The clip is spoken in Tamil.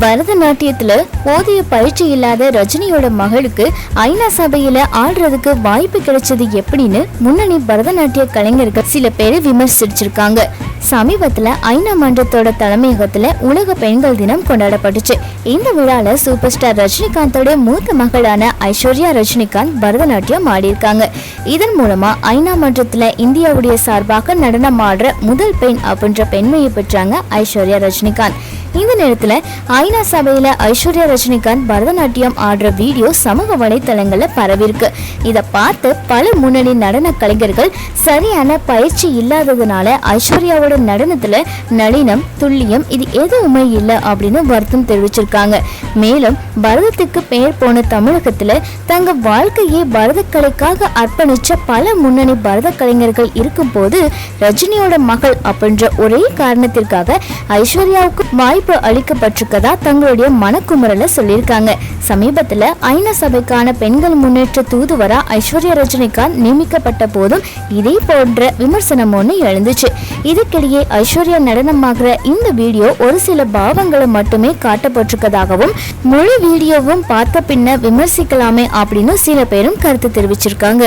பரதநாட்டியத்துல போதிய பயிற்சி இல்லாத ரஜினியோட மகளுக்கு ஐநா சபையில ஆடுறதுக்கு வாய்ப்பு கிடைச்சது எப்படின்னு முன்னணி பரதநாட்டிய கலைஞர்கள் சில பேர் விமர்சிச்சிருக்காங்க. சமீபத்துல ஐநா மன்றத்தோட தலைமையகத்துல உலக பெண்கள் தினம் கொண்டாடப்பட்டுச்சு. இந்த விழால சூப்பர் ஸ்டார் ரஜினிகாந்தோட மூத்த மகளான ஐஸ்வர்யா ரஜினிகாந்த் பரதநாட்டியம் ஆடியிருக்காங்க. இதன் மூலமா ஐநா மன்றத்துல இந்தியாவுடைய சார்பாக நடனம் ஆடுற முதல் பெண் அப்படின்ற பெண்மையை பெற்றாங்க ஐஸ்வர்யா ரஜினிகாந்த். இந்த நேரத்துல ஐநா சபையில ஐஸ்வர்யா ரஜினிகாந்த் பரதநாட்டியம் ஆடுற வீடியோ சமூக வலைத்தளங்கள்ல பரவிருக்கு இத பார்த்து பல முன்னணி நடன கலைஞர்கள் சரியான பயிற்சி இல்லாததுனால ஐஸ்வர்யாவோட நடனத்துல நளினம் துல்லியம் இது எதுவுமே இல்லை அப்படின்னு வருத்தம் தெரிவிச்சிருக்காங்க. மேலும் பரதத்துக்கு பெயர் போன தமிழகத்துல தங்க வாழ்க்கையை பரதக்கலைக்காக அர்ப்பணிச்ச பல முன்னணி பரத கலைஞர்கள் இருக்கும்போது ரஜினியோட மகள் அப்படின்ற ஒரே காரணத்திற்காக ஐஸ்வர்யாவுக்கு வாய்ப்பு அளிக்கப்பட்டிருக்கதா தங்களுடைய மனக்குமுறல சொல்லியிருக்காங்க. சமீபத்துல ஐநா சபைக்கான பெண்கள் முன்னேற்ற தூதுவரா ஐஸ்வர்யா ரஜினிகாந்த் நியமிக்கப்பட்ட போதும் இதே போன்ற விமர்சனம் ஒன்று எழுந்துச்சு. இதுக்கிடையே ஐஸ்வர்யா நடனமாகிற இந்த வீடியோ ஒரு சில பாவங்களை மட்டுமே காட்டப்பட்டிருக்கதாகவும் முழு வீடியோவும் பார்த்த பின்ன விமர்சிக்கலாமே அப்படின்னு சில பேரும் கருத்து தெரிவிச்சிருக்காங்க.